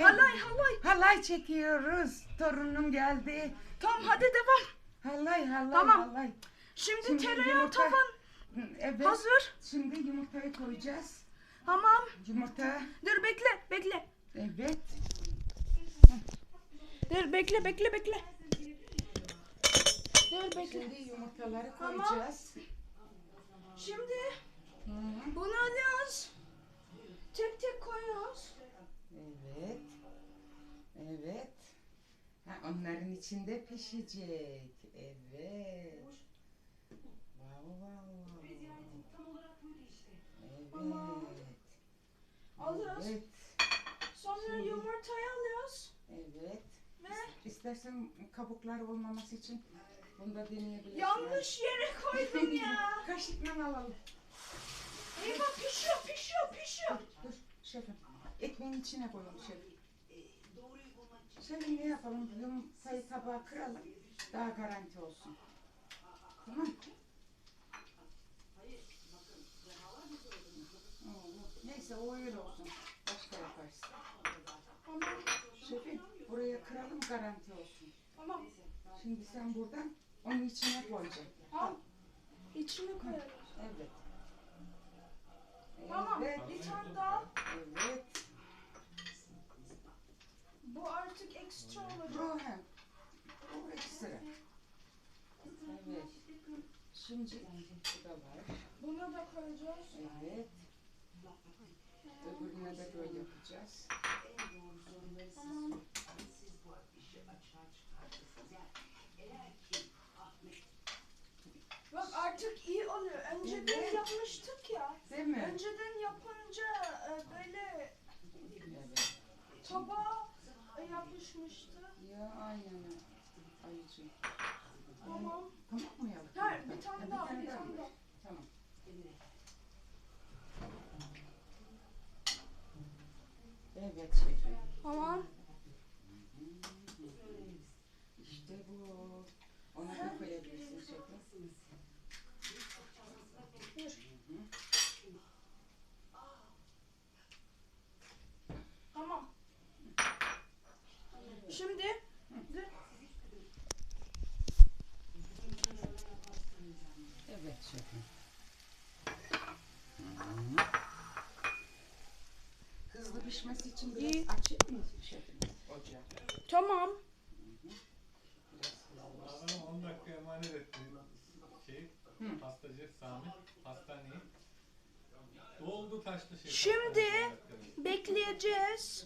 halay halay. Halay çekiyoruz. Torunum geldi. Tamam hadi devam. Halay halay Tamam. halay. Şimdi, Şimdi tereyağı yumurta- tavan Evet. hazır. Şimdi yumurtayı koyacağız. Tamam. Yumurta. Dur bekle bekle. Evet. Dur bekle bekle bekle. Dur bekle. Şimdi yumurtaları Tamam. koyacağız. Şimdi içinde pişecek. Evet. Wow, wow. Evet. Alıyoruz. Evet. Sonra yumurtayı alıyoruz. Evet. Ve İstersen kabuklar olmaması için bunu da deneyebilirsin. yanlış yere koydum ya. Kaşıkla alalım. Eyvah pişiyor pişiyor pişiyor. Dur şefim. Ekmeğin içine koyalım şefim. Şefim ne yapalım? Yumurtayı tabağa kıralım. Daha garanti olsun. Tamam Neyse o öyle olsun. Başka yaparsın. Tamam. Şefim buraya kıralım garanti olsun. Tamam. Şimdi sen buradan onun içine koyacaksın. Al. İçine koyalım. Evet. Tamam. Evet. Bir tane daha. Evet. Olacak. Bu hem. Bu ekstra. Evet. Şimdi bu da var. Bunu da koyacağız. Evet. Öbürüne de böyle yapacağız. Tamam. Bak artık iyi oluyor. Önceden Evet. yapmıştık ya. Değil mi? Önceden yapınca e, böyle Evet. tabağa yapışmıştı. Ya aynen. Ayıcı. Tamam. Tamam mı yavrum? Hayır, bir tane Ha, daha, bir mı? tane daha. Tamam. Evet şefim. Tamam. İşte bu. Ona da koyabilirsin şefim. Tamam. Şimdi. Evet şefim. Hızlı pişmesi için biraz İyi. açayım mı şefim ocağı? Tamam. Adamı 10 dakika emanet etti. Şey, Hı. pastacı Sami, hastaneye. Doldu taştı şey. Şimdi pastane 10 dakikada. bekleyeceğiz.